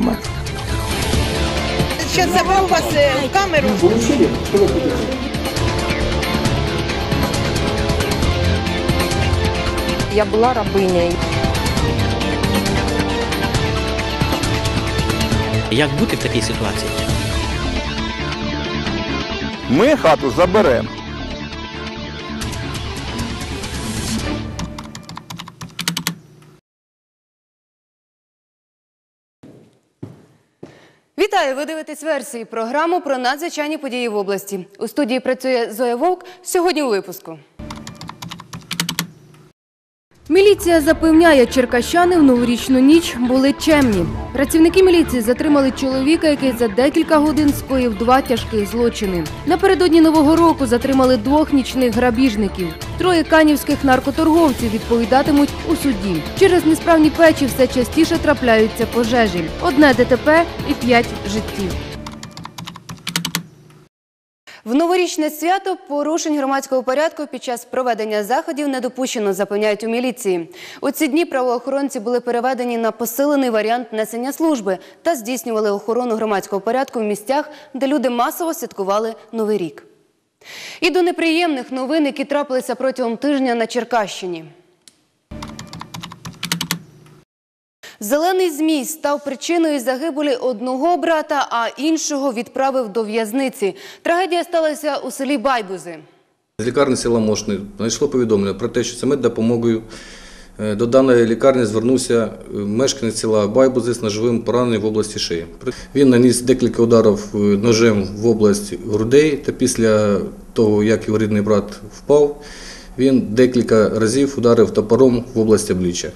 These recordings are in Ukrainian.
інформацію. Зараз забрав вас е, в камеру. Получили? Что вы хотите? Я була рабинею. Як бути в такій ситуації? Ми хату заберемо. Вітаю! Ви дивитесь версії програму про надзвичайні події в області. У студії працює Зоя Вовк. Сьогодні у випуску. Міліція запевняє, черкащани в новорічну ніч були чемні. Працівники міліції затримали чоловіка, який за декілька годин скоїв два тяжких злочини. Напередодні нового року затримали двох нічних грабіжників. Троє канівських наркоторговців відповідатимуть у суді. Через несправні печі все частіше трапляються пожежі. Одне ДТП і п'ять життів. В новорічне свято порушень громадського порядку під час проведення заходів не допущено, запевняють у міліції. У ці дні правоохоронці були переведені на посилений варіант несення служби та здійснювали охорону громадського порядку в місцях, де люди масово святкували Новий рік. І до неприємних новин, які трапилися протягом тижня на Черкащині. Зелений змій став причиною загибелі одного брата, а іншого відправив до в'язниці. Трагедія сталася у селі Байбузи. З лікарні села Мошни знайшло повідомлення про те, що за меддопомогою е, до даної лікарні звернувся е, мешканець села Байбузи з ножовим пораненням в області шиї. Він наніс декілька ударів е, ножем в область грудей, та після того, як його рідний брат впав, він декілька разів ударив топором в область обличчя.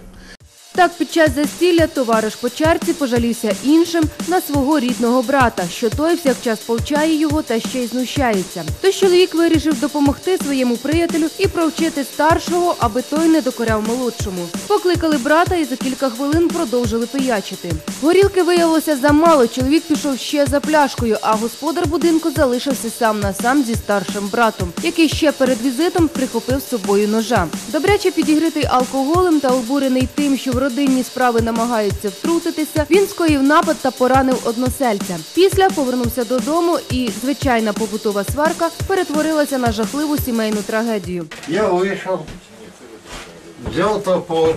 Так, під час застілля товариш по чарці пожалівся іншим на свого рідного брата, що той всякчас повчає його та ще й знущається. Тож чоловік вирішив допомогти своєму приятелю і провчити старшого, аби той не докоряв молодшому. Покликали брата і за кілька хвилин продовжили пиячити. Горілки виявилося замало. Чоловік пішов ще за пляшкою, а господар будинку залишився сам на сам зі старшим братом, який ще перед візитом прихопив з собою ножа. Добряче підігритий алкоголем та обурений тим, що в родинні справи намагаються втрутитися, він скоїв напад та поранив односельця. Після повернувся додому, і звичайна побутова сварка перетворилася на жахливу сімейну трагедію. Я вийшов, взяв топор,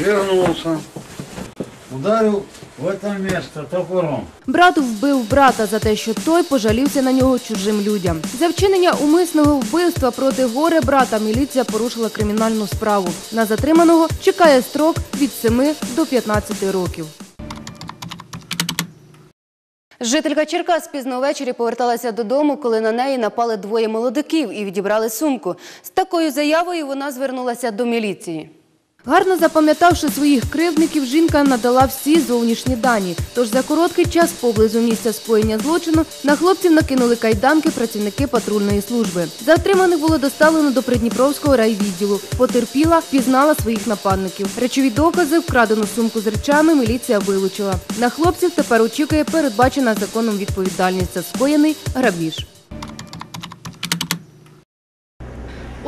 вернувся, ударил в это место топором. Брат вбив брата за те, що той пожалівся на нього чужим людям. За вчинення умисного вбивства проти горе брата міліція порушила кримінальну справу. На затриманого чекає строк від 7 до 15 років. Жителька Черкас пізно ввечері поверталася додому, коли на неї напали двоє молодиків і відібрали сумку. З такою заявою вона звернулася до міліції. Гарно запам'ятавши своїх кривдників, жінка надала всі зовнішні дані. Тож за короткий час поблизу місця скоєння злочину на хлопців накинули кайданки працівники патрульної служби. Затриманих було доставлено до Придніпровського райвідділу. Потерпіла, впізнала своїх нападників. Речові докази, вкрадену сумку з речами міліція вилучила. На хлопців тепер очікує передбачена законом відповідальність за скоєний грабіж.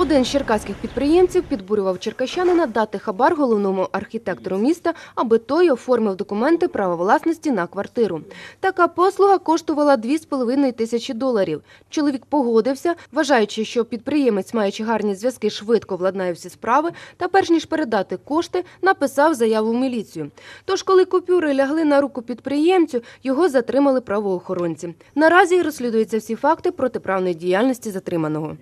Один з черкаських підприємців підбурював черкащанина дати хабар головному архітектору міста, аби той оформив документи права власності на квартиру. Така послуга коштувала 2,5 тисячі доларів. Чоловік погодився, вважаючи, що підприємець, маючи гарні зв'язки, швидко владнає всі справи, та перш ніж передати кошти, написав заяву в міліцію. Тож, коли купюри лягли на руку підприємцю, його затримали правоохоронці. Наразі розслідуються всі факти протиправної діяльності затриманого.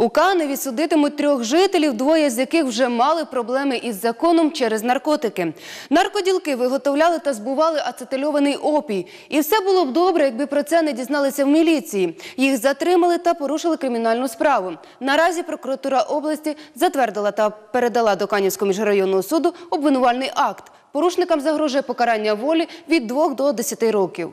У Каневі судитимуть трьох жителів, двоє з яких вже мали проблеми із законом через наркотики. Наркоділки виготовляли та збували ацетильований опій. І все було б добре, якби про це не дізналися в міліції. Їх затримали та порушили кримінальну справу. Наразі прокуратура області затвердила та передала до Канівського міжрайонного суду обвинувальний акт. Порушникам загрожує покарання волі від 2 до 10 років.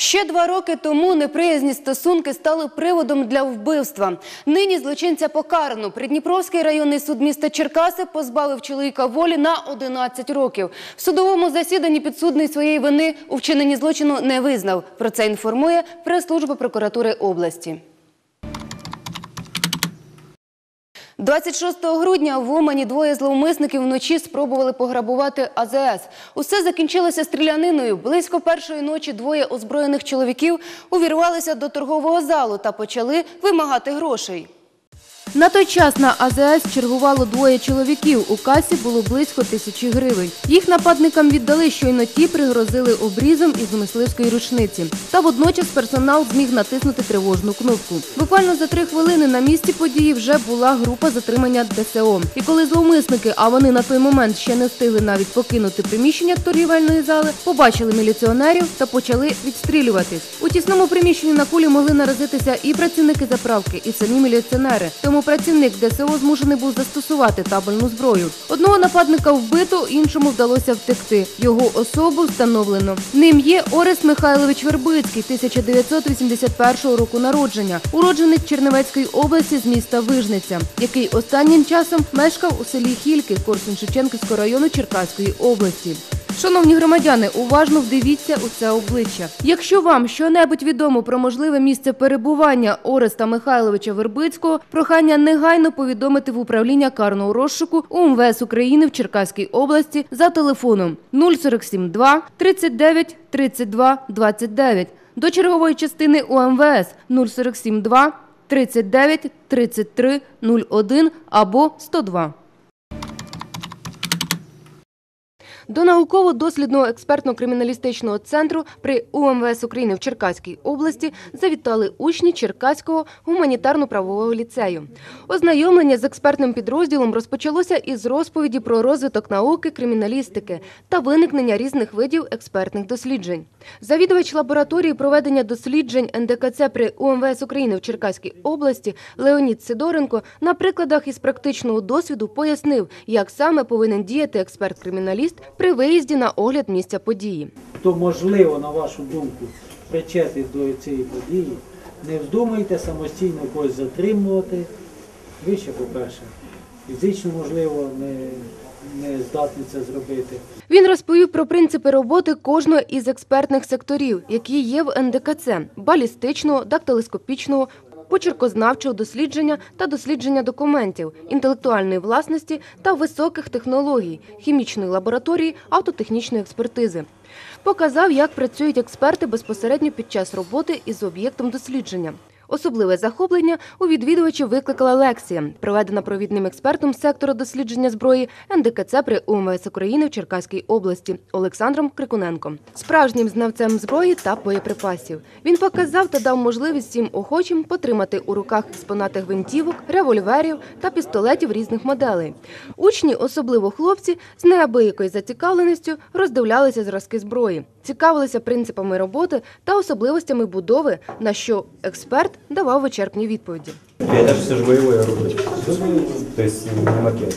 Ще два роки тому неприязні стосунки стали приводом для вбивства. Нині злочинця покарано. Придніпровський районний суд міста Черкаси позбавив чоловіка волі на 11 років. В судовому засіданні підсудний своєї вини у вчиненні злочину не визнав. Про це інформує прес-служба прокуратури області. 26 грудня в Умані двоє зловмисників вночі спробували пограбувати АЗС. Усе закінчилося стріляниною. Близько першої ночі двоє озброєних чоловіків увірвалися до торгового залу та почали вимагати грошей. На той час на АЗС чергувало двоє чоловіків. У касі було близько тисячі гривень. Їх нападникам віддали, щойно ті пригрозили обрізом із мисливської рушниці. Та водночас персонал зміг натиснути тривожну кнопку. Буквально за три хвилини на місці події вже була група затримання ДСО. І коли зловмисники, а вони на той момент ще не встигли навіть покинути приміщення торгівельної зали, побачили міліціонерів та почали відстрілюватись. У тісному приміщенні на кулі могли наразитися і працівники заправки, і самі міліціонери. Тому працівник ДСО змушений був застосувати табельну зброю. Одного нападника вбито, іншому вдалося втекти. Його особу встановлено. Ним є Орест Михайлович Вербицький, 1981 року народження, уродженик Чернівецької області з міста Вижниця, який останнім часом мешкав у селі Хільки Корсунь-Шевченківського району Черкаської області. Шановні громадяни, уважно вдивіться у це обличчя. Якщо вам щонебудь відомо про можливе місце перебування Ореста Михайловича Вербицького, прохання негайно повідомити в управління карного розшуку УМВС України в Черкаській області за телефоном 047 2 39 32 29 до чергової частини УМВС 047 2 39 33 01 або 102. До науково-дослідного експертно-криміналістичного центру при УМВС України в Черкаській області завітали учні Черкаського гуманітарно-правового ліцею. Ознайомлення з експертним підрозділом розпочалося із розповіді про розвиток науки криміналістики та виникнення різних видів експертних досліджень. Завідувач лабораторії проведення досліджень НДКЦ при УМВС України в Черкаській області Леонід Сидоренко на прикладах із практичного досвіду пояснив, як саме повинен діяти експерт-криміналіст при виїзді на огляд місця події. хто можливо, на вашу думку, причетний до цієї події, не вздумайте самостійно когось затримувати. Ви ще, по-перше, фізично, можливо, не, не здатні це зробити. Він розповів про принципи роботи кожного із експертних секторів, які є в НДКЦ – балістичного, дактилоскопічного, почеркознавчого дослідження та дослідження документів, інтелектуальної власності та високих технологій, хімічної лабораторії, автотехнічної експертизи. Показав, як працюють експерти безпосередньо під час роботи із об'єктом дослідження. Особливе захоплення у відвідувачів викликала лекція, проведена провідним експертом сектора дослідження зброї НДКЦ при УМВС України в Черкаській області Олександром Крикуненком, справжнім знавцем зброї та боєприпасів. Він показав та дав можливість всім охочим потримати у руках експонати гвинтівок, револьверів та пістолетів різних моделей. Учні, особливо хлопці, з неабиякою зацікавленістю роздивлялися зразки зброї, цікавилися принципами роботи та особливостями будови, на що експерт давав вичерпні відповіді. Все. То не макет.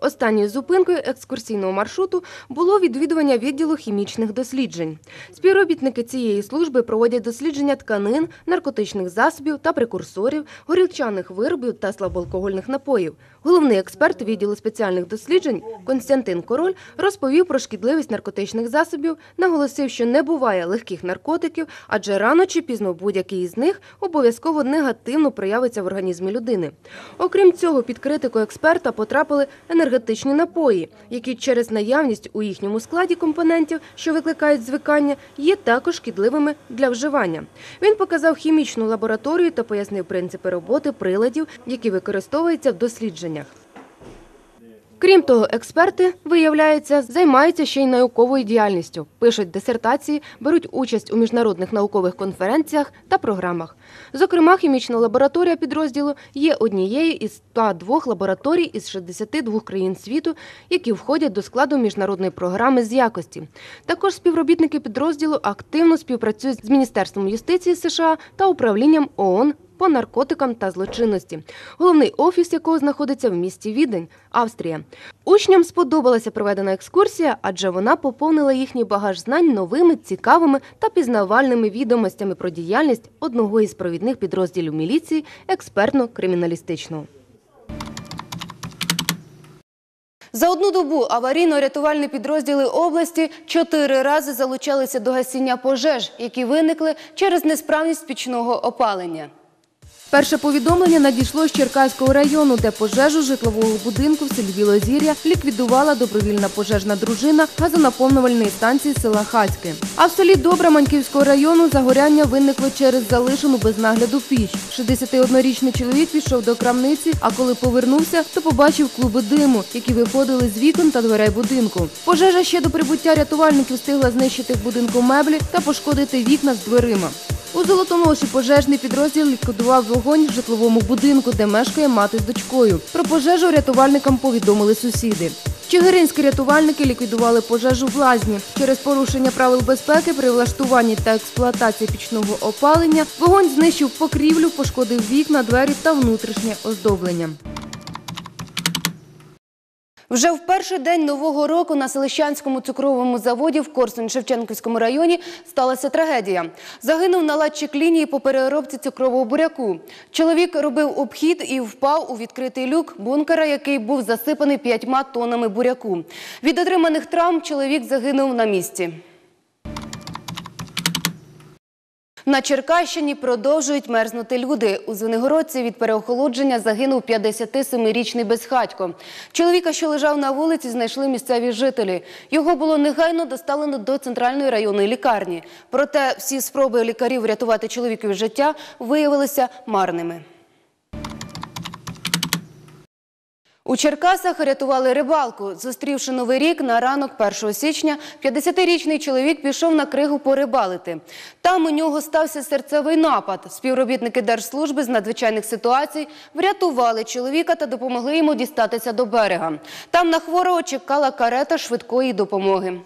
Останньою зупинкою екскурсійного маршруту було відвідування відділу хімічних досліджень. Співробітники цієї служби проводять дослідження тканин, наркотичних засобів та прекурсорів, горілчаних виробів та слабоалкогольних напоїв. Головний експерт відділу спеціальних досліджень Константин Король розповів про шкідливість наркотичних засобів, наголосив, що не буває легких наркотиків, адже рано чи пізно будь-який із них обов'язково негативно проявиться в організмі людини. Окрім цього, під критику експерта потрапили енергетичні напої, які через наявність у їхньому складі компонентів, що викликають звикання, є також шкідливими для вживання. Він показав хімічну лабораторію та пояснив принципи роботи приладів, які використовуються в дослідженнях. Крім того, експерти, виявляється, займаються ще й науковою діяльністю, пишуть дисертації, беруть участь у міжнародних наукових конференціях та програмах. Зокрема, хімічна лабораторія підрозділу є однією із 102 лабораторій із 62 країн світу, які входять до складу міжнародної програми з якості. Також співробітники підрозділу активно співпрацюють з Міністерством юстиції США та управлінням ООН по наркотикам та злочинності, головний офіс якого знаходиться в місті Відень, Австрія. Учням сподобалася проведена екскурсія, адже вона поповнила їхній багаж знань новими, цікавими та пізнавальними відомостями про діяльність одного із провідних підрозділів міліції експертно-криміналістичного. За одну добу аварійно-рятувальні підрозділи області чотири рази залучалися до гасіння пожеж, які виникли через несправність пічного опалення. Перше повідомлення надійшло з Черкаського району, де пожежу житлового будинку в селі Білозір'я ліквідувала добровільна пожежна дружина газонаповнювальної станції села Хацьке. А в селі Добра Маньківського району загоряння виникло через залишену без нагляду піч. 61-річний чоловік пішов до крамниці, а коли повернувся, то побачив клуби диму, які виходили з вікон та дверей будинку. Пожежа ще до прибуття рятувальників встигла знищити в будинку меблі та пошкодити вікна з дверима. У Золотоноші пожежний підрозділ ліквідував вогонь в житловому будинку, де мешкає мати з дочкою. Про пожежу рятувальникам повідомили сусіди. Чигиринські рятувальники ліквідували пожежу в лазні. Через порушення правил безпеки при влаштуванні та експлуатації пічного опалення вогонь знищив покрівлю, пошкодив вікна, двері та внутрішнє оздоблення. Вже в перший день нового року на Селищанському цукровому заводі в Корсунь-Шевченківському районі сталася трагедія. Загинув наладчик лінії по переробці цукрового буряку. Чоловік робив обхід і впав у відкритий люк бункера, який був засипаний п'ятьма тоннами буряку. Від отриманих травм чоловік загинув на місці. На Черкащині продовжують мерзнути люди. У Звенигородці від переохолодження загинув 57-річний безхатько. Чоловіка, що лежав на вулиці, знайшли місцеві жителі. Його було негайно доставлено до центральної районної лікарні. Проте всі спроби лікарів врятувати чоловікові життя виявилися марними. У Черкасах рятували рибалку. Зустрівши новий рік на ранок 1 січня, 50-річний чоловік пішов на кригу порибалити. Там у нього стався серцевий напад. Співробітники Держслужби з надзвичайних ситуацій врятували чоловіка та допомогли йому дістатися до берега. Там на хворого чекала карета швидкої допомоги.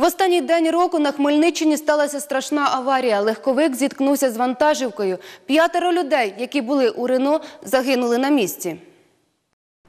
В останній день року на Хмельниччині сталася страшна аварія. Легковик зіткнувся з вантажівкою. П'ятеро людей, які були у Рено, загинули на місці.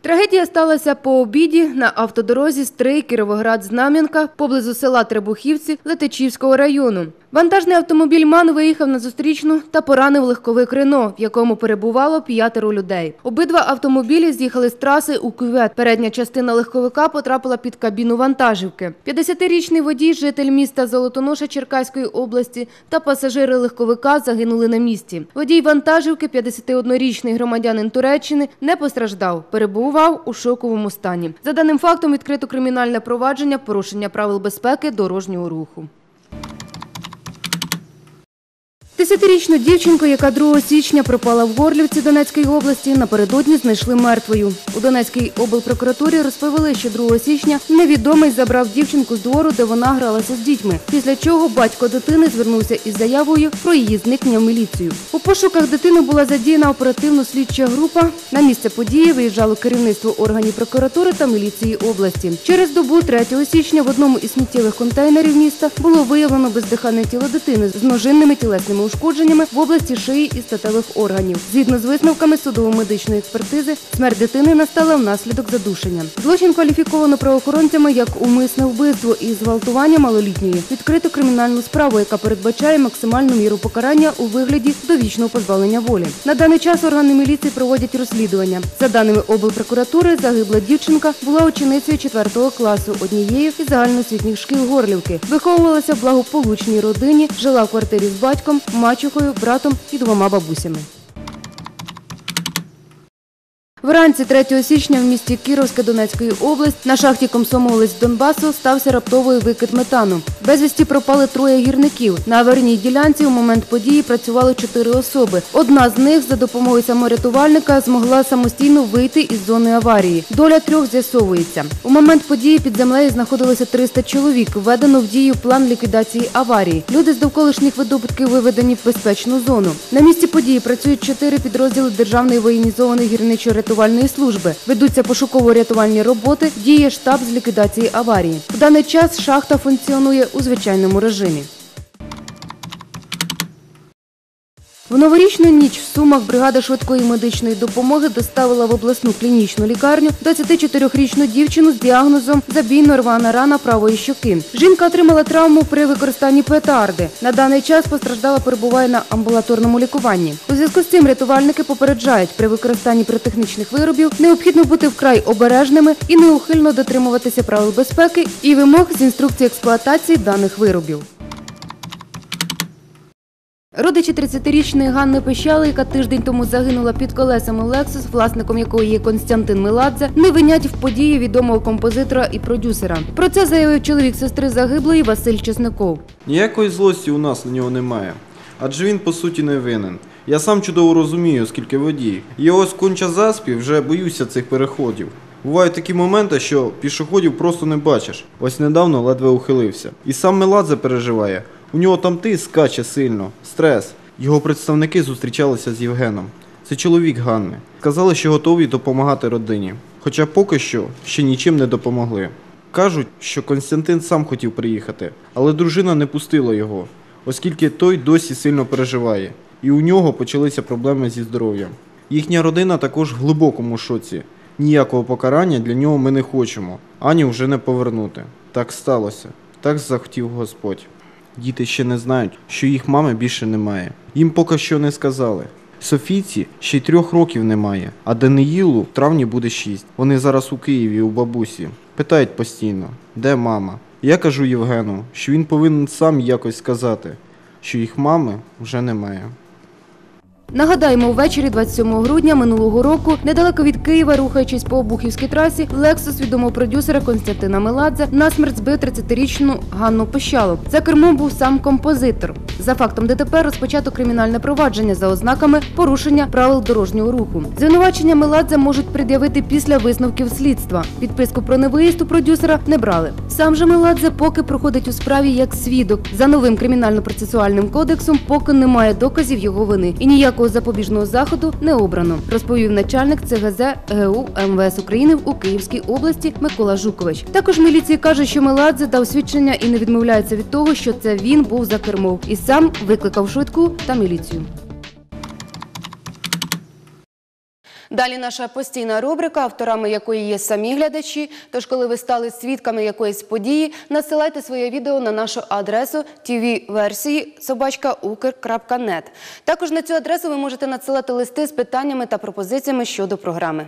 Трагедія сталася по обіді на автодорозі Стрий Кіровоград-Знам'янка поблизу села Требухівці Летичівського району. Вантажний автомобіль МАН виїхав на зустрічну та поранив легковик Рено, в якому перебувало п'ятеро людей. Обидва автомобілі з'їхали з траси у кювет. Передня частина легковика потрапила під кабіну вантажівки. 50-річний водій, житель міста Золотоноша Черкаської області та пасажири легковика загинули на місці. Водій вантажівки, 51-річний громадянин Туреччини, не постраждав, перебував у шоковому стані. За даним фактом відкрито кримінальне провадження порушення правил безпеки дорожнього руху. Десятирічну дівчинку, яка 2 січня пропала в Горлівці Донецької області, напередодні знайшли мертвою. У Донецькій облпрокуратурі розповіли, що 2 січня невідомий забрав дівчинку з двору, де вона гралася з дітьми. Після чого батько дитини звернувся із заявою про її зникнення в міліцію. У пошуках дитини була задіяна оперативно-слідча група. На місце події виїжджало керівництво органів прокуратури та міліції області. Через добу 3 січня в одному із сміттєвих контейнерів міста було виявлено бездиханне тіло дитини з множинними тілесними ушкодженнями в області шиї і статевих органів. Згідно з висновками судово-медичної експертизи, смерть дитини настала внаслідок задушення. Злочин кваліфіковано правоохоронцями як умисне вбивство і зґвалтування малолітньої. Відкрито кримінальну справу, яка передбачає максимальну міру покарання у вигляді довічного позбавлення волі. На даний час органи міліції проводять розслідування. За даними облпрокуратури, загибла дівчинка була ученицею 4 класу однієї із загальноосвітніх шкіл Горлівки. Виховувалася в благополучній родині, жила в квартирі з батьком, мачухою, братом і двома бабусями. Вранці 3 січня в місті Кіровська Донецької області на шахті Комсомолець Донбасу стався раптовий викид метану. Безвісті пропали троє гірників. На аварійній ділянці у момент події працювали чотири особи. Одна з них за допомогою саморятувальника змогла самостійно вийти із зони аварії. Доля трьох з'ясовується. У момент події під землею знаходилося 300 чоловік. Введено в дію план ліквідації аварії. Люди з довколишніх видобутків виведені в безпечну зону. На місці події працюють чотири підрозділи Державної воєнізованої гірничо-рятувальної служби. Ведуться пошуково-рятувальні роботи, діє штаб з ліквідації аварії. В даний час шахта функціонує у звичайному режимі. В новорічну ніч в Сумах бригада швидкої медичної допомоги доставила в обласну клінічну лікарню 24-річну дівчину з діагнозом забійно рвана рана правої щоки. Жінка отримала травму при використанні петарди. На даний час постраждала перебуває на амбулаторному лікуванні. У зв'язку з цим рятувальники попереджають, при використанні піротехнічних виробів необхідно бути вкрай обережними і неухильно дотримуватися правил безпеки і вимог з інструкції експлуатації даних виробів. Родичі 30-річної Ганни Пещали, яка тиждень тому загинула під колесами Лексус, власником якої є Константин Меладзе, не винять в події відомого композитора і продюсера. Про це заявив чоловік сестри загиблої Василь Чесников. Ніякої злості у нас на нього немає. Адже він по суті не винен. Я сам чудово розумію, скільки водій. І ось конча заспів вже боюся цих переходів. Бувають такі моменти, що пішоходів просто не бачиш. Ось недавно ледве ухилився. І сам Меладзе переживає. У нього там тиск скаче сильно, стрес. Його представники зустрічалися з Євгеном. Це чоловік Ганни. Сказали, що готові допомагати родині. Хоча поки що ще нічим не допомогли. Кажуть, що Константин сам хотів приїхати, але дружина не пустила його, оскільки той досі сильно переживає, і у нього почалися проблеми зі здоров'ям. Їхня родина також в глибокому шоці. Ніякого покарання для нього ми не хочемо, ані вже не повернути. Так сталося, так захотів Господь. Діти ще не знають, що їх мами більше немає. Їм поки що не сказали. Софійці ще й трьох років немає, а Даниїлу в травні буде шість. Вони зараз у Києві у бабусі. Питають постійно, де мама. Я кажу Євгену, що він повинен сам якось сказати, що їх мами вже немає. Нагадаємо, ввечері 27 грудня минулого року, недалеко від Києва, рухаючись по Обухівській трасі, Лексус відомого продюсера Константина Меладзе насмерть збив 30-річну Ганну Пощалу. За кермом був сам композитор. За фактом ДТП розпочато кримінальне провадження за ознаками порушення правил дорожнього руху. Звинувачення Меладзе можуть пред'явити після висновків слідства. Підписку про невиїзд у продюсера не брали. Сам же Меладзе поки проходить у справі як свідок. За новим кримінально-процесуальним кодексом поки немає доказів його вини і ніякого запобіжного заходу не обрано, розповів начальник ЦГЗ ГУ МВС України у Київській області Микола Жукович. Також міліції каже, що Меладзе дав свідчення і не відмовляється від того, що це він був за кермом, і сам викликав швидку та міліцію. Далі наша постійна рубрика, авторами якої є самі глядачі. Тож, коли ви стали свідками якоїсь події, насилайте своє відео на нашу адресу tvverсії собачка.ukr.net. Також на цю адресу ви можете надсилати листи з питаннями та пропозиціями щодо програми.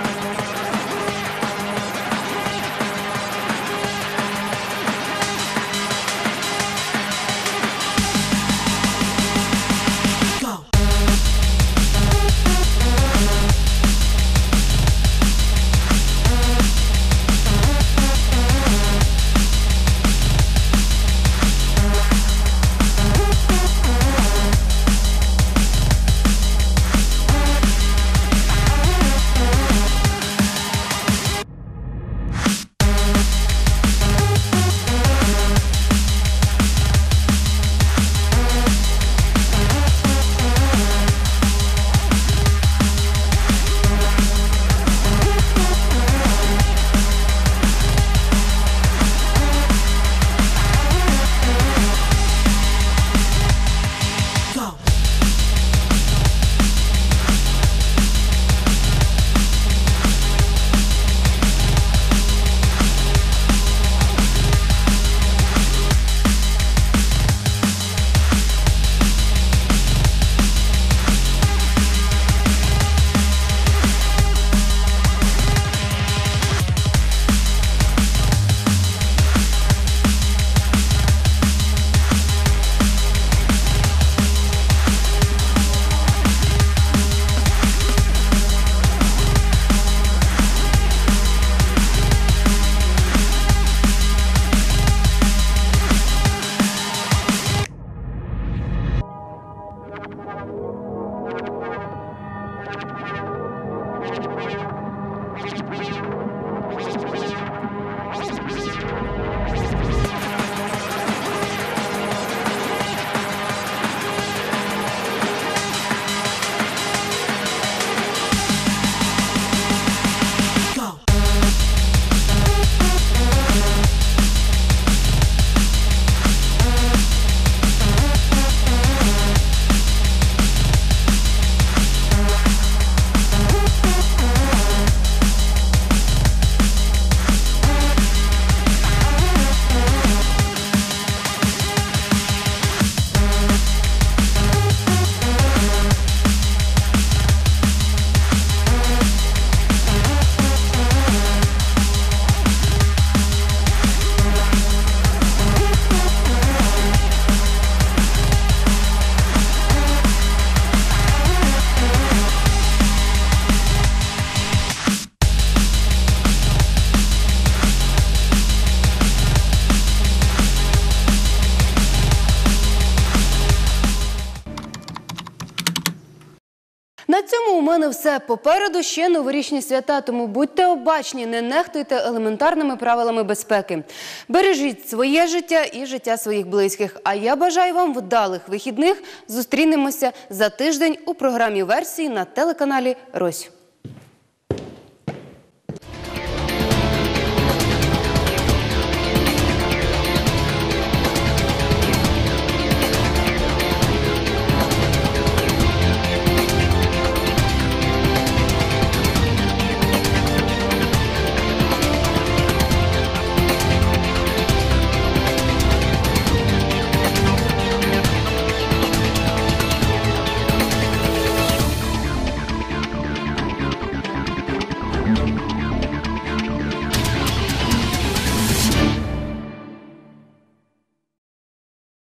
все. Попереду ще новорічні свята, тому будьте обачні, не нехтуйте елементарними правилами безпеки. Бережіть своє життя і життя своїх близьких. А я бажаю вам вдалих вихідних. Зустрінемося за тиждень у програмі версії на телеканалі Рось.